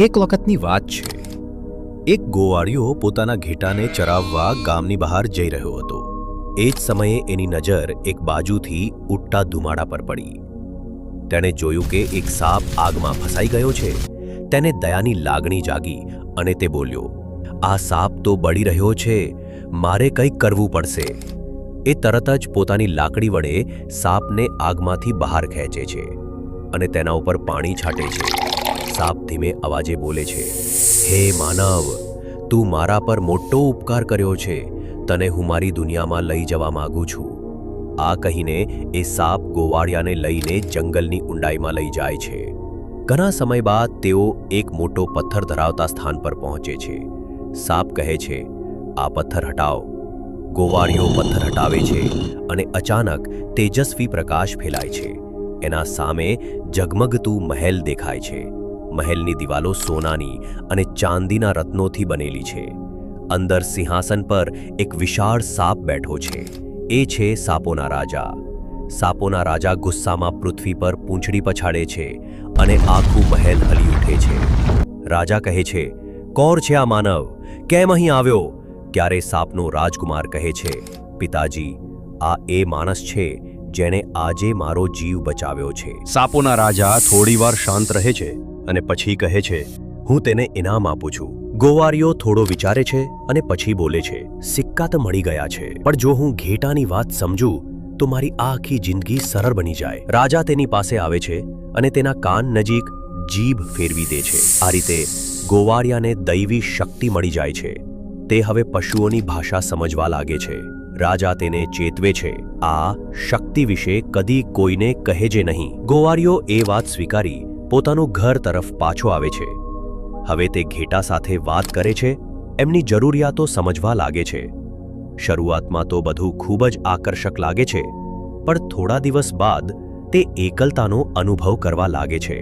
એક વખતની વાત છે. એક ગોવાળિયો પોતાના ઘેટાને ચરાવવા ગામની બહાર જઈ રહ્યો હતો. એ જ સમયે એની નજર એક બાજુથી ઉડતા ધુમાડા પર પડી. તેણે જોયું કે એક સાપ આગમાં ફસાઈ ગયો છે. તેને દયાની લાગણી જાગી અને તે બોલ્યો, આ સાપ તો બળી રહ્યો છે. મારે કંઈક કરવું પડશે. એ તરત જ પોતાની લાકડી વડે સાપને આગમાંથી બહાર ખેંચે છે અને તેના ઉપર પાણી છાંટે છે. સાપ ધીમે અવાજે બોલે છે, હે માનવ, તું મારા પર મોટો ઉપકાર કર્યો છે. તને હું મારી દુનિયામાં લઈ જવા માગું છું. આ કહીને એ સાપ ગોવાળિયાને લઈને જંગલની ઊંડાઈમાં લઈ જાય છે. ઘણા સમય બાદ તેઓ એક મોટો પથ્થર ધરાવતા સ્થાન પર પહોંચે છે. સાપ કહે છે, આ પથ્થર હટાવો ગોવાળિયો પથ્થર હટાવે છે અને અચાનક તેજસ્વી પ્રકાશ ફેલાય છે. એના સામે ઝગમગતું મહેલ દેખાય છે. મહેલની દિવાલો સોનાની અને ચાંદીના રત્નોથી બનેલી છે. અંદર સિંહાસન પર એક વિશાળ સાપ બેઠો છે. એ છે સાપોના રાજા. સાપોના રાજા ગુસ્સામાં પૃથ્વી પર પૂંછડી પછાડે છે અને આખું મહેલ હલી ઉઠે છે. રાજા કહે છે કોર છે આ માનવ? કેમ અહીં આવ્યો? ત્યારે સાપનો રાજકુમાર કહે છે, પિતાજી, આ એ માણસ છે જેણે આજે મારો જીવ બચાવ્યો છે. સાપોના રાજા થોડીવાર શાંત રહે છે. અને પછી કહે છે, હું તેને ઇનામ આપું છું. ગોવારીઓ થોડો વિચારે છે અને પછી બોલે છે, સિક્કા તો મળી ગયા છે, પણ જો હું ઘેટાની વાત સમજું, તો મારી આખી જિંદગી સરળ બની જાય. રાજા તેની પાસે આવે છે અને તેના કાન નજીક જીભ ફેરવી દે છે. આ રીતે ગોવાળિયાને દૈવી શક્તિ મળી જાય છે. તે હવે પશુઓની ભાષા સમજવા લાગે છે. રાજા તેને ચેતવે છે, આ શક્તિ વિશે કદી કોઈને કહેજે નહીં. ગોવાળિયો એ વાત સ્વીકારી પોતાનું ઘર તરફ પાછો આવે છે. હવે તે ઘેટા સાથે વાત કરે છે, એમની જરૂરિયાતો સમજવા લાગે છે. શરૂઆતમાં તો બધું ખૂબ જ આકર્ષક લાગે છે, પણ થોડા દિવસ બાદ તે એકલતાનો અનુભવ કરવા લાગે છે.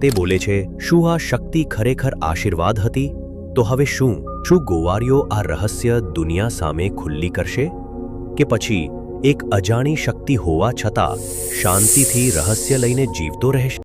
તે બોલે છે, શું આ શક્તિ ખરેખર આશીર્વાદ હતી? તો હવે શું? શું ગોવારીઓ આ રહસ્ય દુનિયા સામે ખુલ્લી કરશે? કે પછી એક અજાણી શક્તિ હોવા છતાં શાંતિથી રહસ્ય લઈને જીવતો રહેશે?